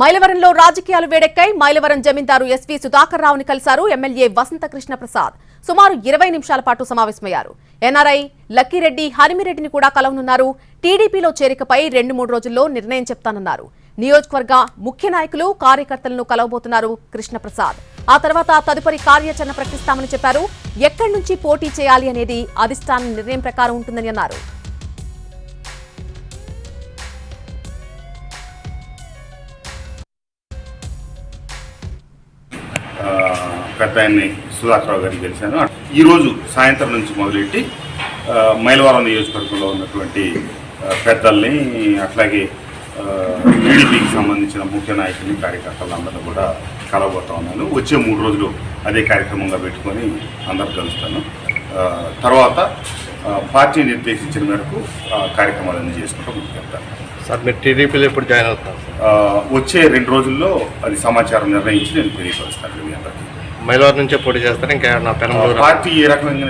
మైలవరంలో రాజకీయాలు వేడెక్కాయి. మైలవరం జమీందారు ఎస్వి సుధాకర్ రావుని కలిశారు. ఎమ్మెల్యే వసంత కృష్ణ ప్రసాద్. సుమారు ఇరవై నిమిషాల పాటు సమావేశమయ్యారు. ఎన్ఆర్ఐ లక్కిరెడ్డి హరిమిరెడ్డిని కూడా కలవనున్నారు. టీడీపీలో చేరికపై రెండు మూడు రోజుల్లో నిర్ణయం చెప్తానన్నారు. నియోజకవర్గ ముఖ్య నాయకులు కార్యకర్తలను కలవబోతున్నారు కృష్ణప్రసాద్. ఆ తర్వాత తదుపరి కార్యాచరణ ప్రకటిస్తామని చెప్పారు. ఎక్కడి నుంచి పోటీ చేయాలి అనేది అధిష్టానం నిర్ణయం ప్రకారం ఉంటుందని అన్నారు. పెద్ద ఆయన్ని సుధాకర్రావు గారికి గెలిచాను. ఈరోజు సాయంత్రం నుంచి మొదలెట్టి మైలవరం నియోజకవర్గంలో ఉన్నటువంటి పెద్దల్ని అట్లాగే టీడీపీకి సంబంధించిన ముఖ్య నాయకుల్ని కార్యకర్తలందరూ కూడా కలవబోతా ఉన్నాను. వచ్చే మూడు రోజులు అదే కార్యక్రమంగా పెట్టుకొని అందరు కలుస్తాను. తర్వాత పార్టీ నిర్దేశించిన మేరకు కార్యక్రమాలన్నీ చేసుకుంటూ ముందుకెళ్తాను సార్ మీరు టీడీపీలో ఎప్పుడు జాయిన్ ఆ, వచ్చే రెండు రోజుల్లో అది సమాచారం నిర్ణయించి నేను తెలియపరుస్తాను మీ అందరికీ. మైలవరం నుంచే పోటీ చేస్తారు ఇంకా నా పెనంలో పార్టీ ఏ రకంగా